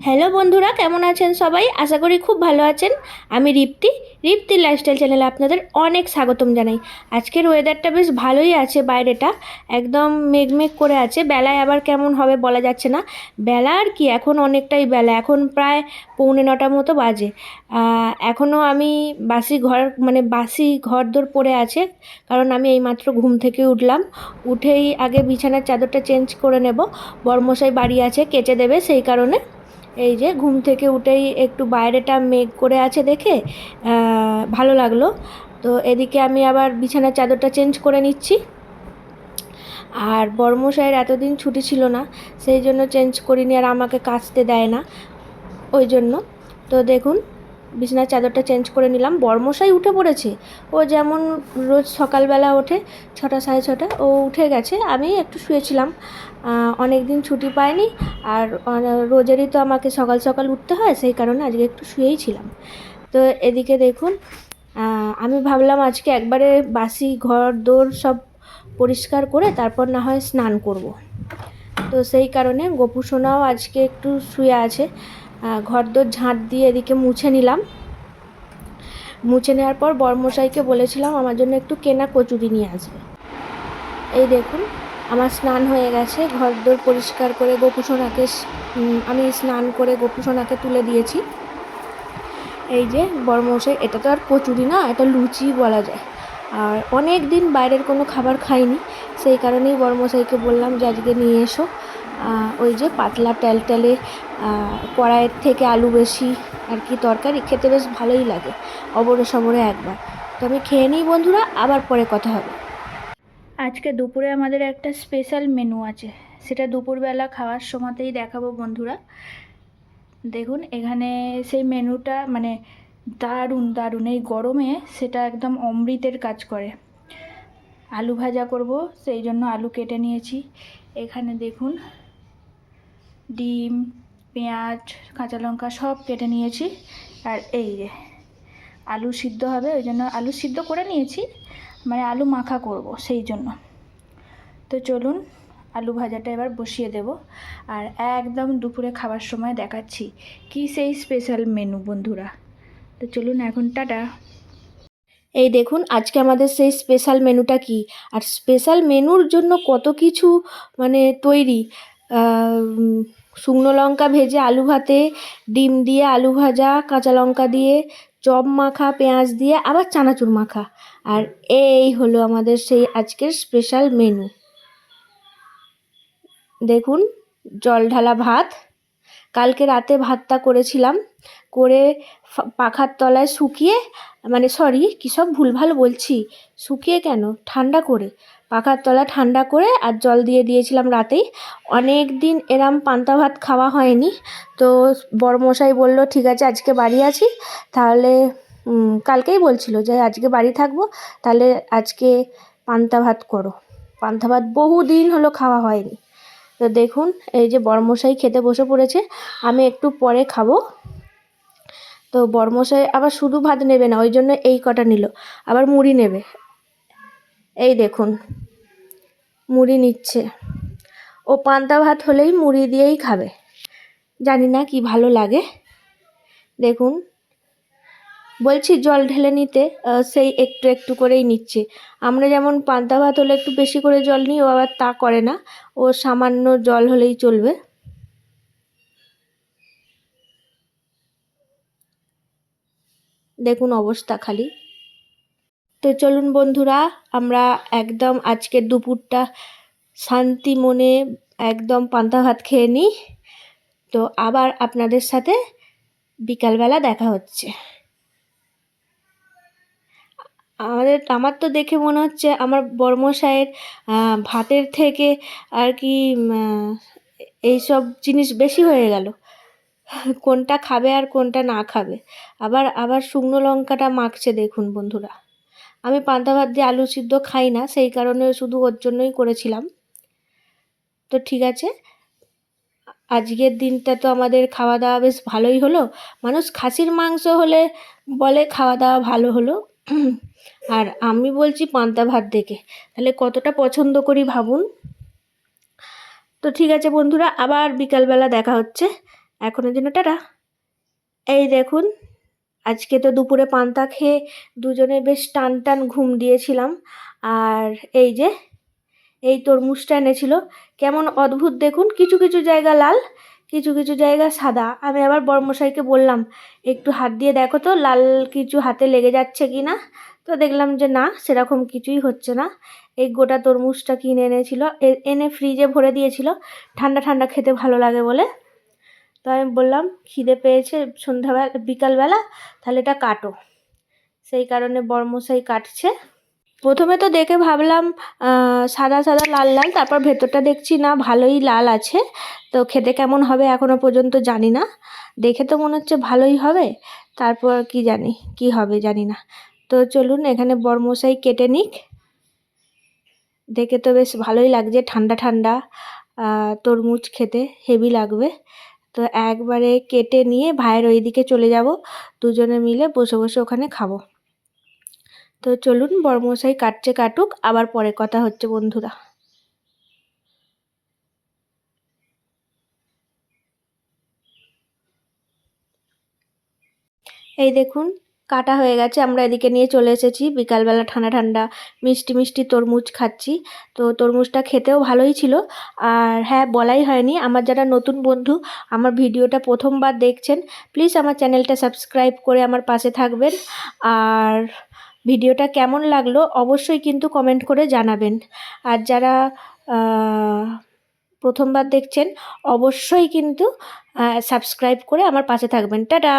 Hello বন্ধুরা, কেমন আছেন সবাই? আশা করি খুব ভালো আছেন। আমি রিপ্তি। রিপ্তি লাইফস্টাইল চ্যানেলে আপনাদের অনেক স্বাগতম জানাই। আজকের ওয়েদারটা বেশ ভালোই আছে বাইরেটা। একদম মেঘমেঘ করে আছে। বেলায় আবার কেমন হবে বলা যাচ্ছে না। বেলা আর কি, এখন অনেকটাই বেলা। এখন প্রায় পৌনে নটার মতো বাজে। এখনও আমি বাসি ঘর মানে বাসি ঘর দোর পড়ে আছে। কারণ আমি এইমাত্র ঘুম থেকে উঠলাম। উঠেই আগে বিছানার চাদরটা চেঞ্জ করে নেব। বর্মশাই বাড়ি আছে কেচে দেবে সেই কারণে। এই যে ঘুম থেকে উঠেই একটু বাইরেটা মেঘ করে আছে দেখে ভালো লাগল। তো এদিকে আমি আবার বিছানার চাদরটা চেঞ্জ করে নিচ্ছি। আর বর্মশাইয়ের এতদিন ছুটি ছিল না, সেই জন্য চেঞ্জ করিনি আর আমাকে কাচতে দেয় না। ওই জন্য। তো দেখুন বিছানার চাদরটা চেঞ্জ করে নিলাম। বর্মশাই উঠে পড়েছে। ও যেমন রোজ সকালবেলা ওঠে, ছটা সাড়ে ছটা, ও উঠে গেছে। আমি একটু শুয়েছিলাম। অনেক দিন ছুটি পাইনি আর রোজেরই তো আমাকে সকাল সকাল উঠতে হয়, সেই কারণে আজকে একটু শুয়েই ছিলাম। তো এদিকে দেখুন আমি ভাবলাম আজকে একবারে বাসি, ঘর, দোর সব পরিষ্কার করে তারপর না হয় স্নান করব। তো সেই কারণে গোপু সোনাও আজকে একটু শুয়ে আছে। ঘরদোর ঝাঁট দিয়ে এদিকে মুছে নিলাম। মুছে নেওয়ার পর বর্মশাইকে বলেছিলাম, আমার জন্য একটু কেনা কচুরি নিয়ে আসবে। এই দেখুন, আমার স্নান হয়ে গেছে। ঘরদোর পরিষ্কার করে গোপু সোনাকে আমি স্নান করে গোপু সোনাকে তুলে দিয়েছি। এই যে বর্মশাই, এটা তো আর কচুরি না, এটা লুচি বলা যায়। আর অনেক দিন বাইরের কোনো খাবার খাইনি, সেই কারণেই বর্মশাইকে বললাম যে আজকে নিয়ে এসো। ওই যে পাতলা ট্যালট্যালে কড়াইয়ের থেকে আলু বেশি আর কি তরকারি, খেতে বেশ ভালোই লাগে, অবরে সবরে একবার। তো আমি খেয়ে নিই বন্ধুরা, আবার পরে কথা হবে। আজকে দুপুরে আমাদের একটা স্পেশাল মেনু আছে, সেটা দুপুরবেলা খাওয়ার সময়তেই দেখাবো বন্ধুরা। দেখুন, এখানে সেই মেনুটা মানে দারুণ দারুণ। এই গরমে সেটা একদম অমৃতের কাজ করে। আলু ভাজা করব, সেই জন্য আলু কেটে নিয়েছি। এখানে দেখুন ডিম, পেঁয়াজ, কাঁচা লঙ্কা সব কেটে নিয়েছি। আর এই যে, আলু সিদ্ধ হবে, ওই জন্য আলু সিদ্ধ করে নিয়েছি। মানে আলু মাখা করব সেই জন্য। তো চলুন, আলু ভাজাটা এবার বসিয়ে দেব। আর একদম দুপুরে খাবার সময় দেখাচ্ছি কি সেই স্পেশাল মেনু বন্ধুরা। তো চলুন এখন, টাটা। এই দেখুন, আজকে আমাদের সেই স্পেশাল মেনুটা কি? আর স্পেশাল মেনুর জন্য কত কিছু মানে তৈরি শুকনো লঙ্কা ভেজে আলু ভাতে, ডিম দিয়ে আলু ভাজা, কাঁচা লঙ্কা দিয়ে, চপ মাখা, পেঁয়াজ দিয়ে, আবার চানাচুর মাখা। আর এই হলো আমাদের সেই আজকের স্পেশাল মেনু দেখুন, জল ঢালা ভাত। কালকে রাতে ভাতটা করেছিলাম। করে পাখার তলায় শুকিয়ে মানে সরি কী সব ভুলভাল বলছি, শুকিয়ে কেন? ঠান্ডা করে। পাখার তলা ঠান্ডা করে আর জল দিয়ে দিয়েছিলাম রাতেই। অনেক দিন এরম পান্তা ভাত খাওয়া হয়নি। তো বড়মশাই বলল, ঠিক আছে, আজকে বাড়ি আছি। তাহলে কালকেই বলছিল যে, আজকে বাড়ি থাকব। তাহলে আজকে পান্তা ভাত করো। পান্তা ভাত বহু দিন হলো খাওয়া হয়নি। তো দেখুন, এই যে বড়মশাই খেতে বসে পড়েছে, আমি একটু পরে খাব। তো বড়মশাই আবার শুধু ভাত নেবে না, ওই জন্য এই কটা নিল। আবার মুড়ি নেবে। এই দেখুন মুড়ি নিচ্ছে। ও পান্তা ভাত হলেই মুড়ি দিয়েই খাবে। জানি না কি ভালো লাগে। দেখুন। বলছি জল ঢেলে নিতে সেই একটু একটু করেই নিচ্ছে। আমরা যেমন পান্তা ভাত হলে একটু বেশি করে জল নিই, ও আবার তা করে না। ও সামান্য জল হলেই চলবে। দেখুন অবস্থা খালি। তো চলুন বন্ধুরা, আমরা একদম আজকের দুপুরটা শান্তি মনে একদম পান্তা ভাত খেয়ে নিই। তো আবার আপনাদের সাথে বিকালবেলা দেখা হচ্ছে। আমাদের, আমার তো দেখে মনে হচ্ছে আমার বর্মশাইয়ের ভাতের থেকে আর কি এইসব জিনিস বেশি হয়ে গেল। কোনটা খাবে আর কোনটা না খাবে। আবার আবার শুকনো লঙ্কাটা মাখছে দেখুন বন্ধুরা। আমি পান্তা ভাত দিয়ে আলু সিদ্ধ খাই না, সেই কারণে শুধু ওর জন্যই করেছিলাম। তো ঠিক আছে, আজকের দিনটা তো আমাদের খাওয়া দাওয়া বেশ ভালোই হলো। মানুষ খাসির মাংস হলে বলে খাওয়া দাওয়া ভালো হলো। আর আমি বলছি পান্তা ভাত দেখে, তাহলে কতটা পছন্দ করি ভাবুন। তো ঠিক আছে বন্ধুরা, আবার বিকালবেলা দেখা হচ্ছে। এখনের জন্য টাটা। এই দেখুন। আজকে তো দুপুরে পান্তা খেয়ে দুজনে বেশ টান টান ঘুম দিয়েছিলাম। আর এই যে, এই তরমুজটা এনেছিল। কেমন অদ্ভুত দেখুন, কিছু কিছু জায়গা লাল, কিছু কিছু জায়গা সাদা। আমি আবার বর্মশাইকে বললাম, একটু হাত দিয়ে দেখো তো, লাল কিছু হাতে লেগে যাচ্ছে কি না? তো দেখলাম যে না, সেরকম কিছুই হচ্ছে না। এই গোটা তরমুজটা কিনে এনেছিল এনে ফ্রিজে ভরে দিয়েছিল। ঠান্ডা ঠান্ডা খেতে ভালো লাগে বলে। তো আমি বললাম, খিদে পেয়েছে সন্ধ্যাবেলা, বিকালবেলা, তাহলে এটা কাটো। সেই কারণে বর্মশাই কাটছে। প্রথমে তো দেখে ভাবলাম সাদা সাদা লাল লাল, তারপর ভেতরটা দেখছি না, ভালোই লাল আছে। তো খেতে কেমন হবে এখনও পর্যন্ত জানি না। দেখে তো মনে হচ্ছে ভালোই হবে, তারপর কি জানি, কি হবে জানি না। তো চলুন, এখানে বর্মশাই কেটে নিক। দেখে তো বেশ ভালোই লাগছে, ঠান্ডা ঠান্ডা তরমুজ খেতে, হেভি লাগবে। তো একবারে কেটে নিয়ে ভাইয়ের ওইদিকে চলে যাব। দুজনে মিলে বসে বসে ওখানে খাব। তো চলুন, বড়মশাই কাটছে কাটুক, আবার পরে কথা হচ্ছে বন্ধুরা। এই দেখুন কাটা হয়ে গেছে, আমরা এদিকে নিয়ে চলে এসেছি। বিকালবেলা ঠান্ডা ঠান্ডা মিষ্টি মিষ্টি তরমুজ খাচ্ছি। তো তরমুজটা খেতেও ভালোই ছিল। আর হ্যাঁ বলাই হয়নি, আমার যারা নতুন বন্ধু, আমার ভিডিওটা প্রথমবার দেখছেন প্লিজ আমার চ্যানেলটা সাবস্ক্রাইব করে আমার পাশে থাকবেন। আর ভিডিওটা কেমন লাগল অবশ্যই কিন্তু কমেন্ট করে জানাবেন। আর যারা প্রথমবার দেখছেন, অবশ্যই কিন্তু সাবস্ক্রাইব করে আমার পাশে থাকবেন। টাটা!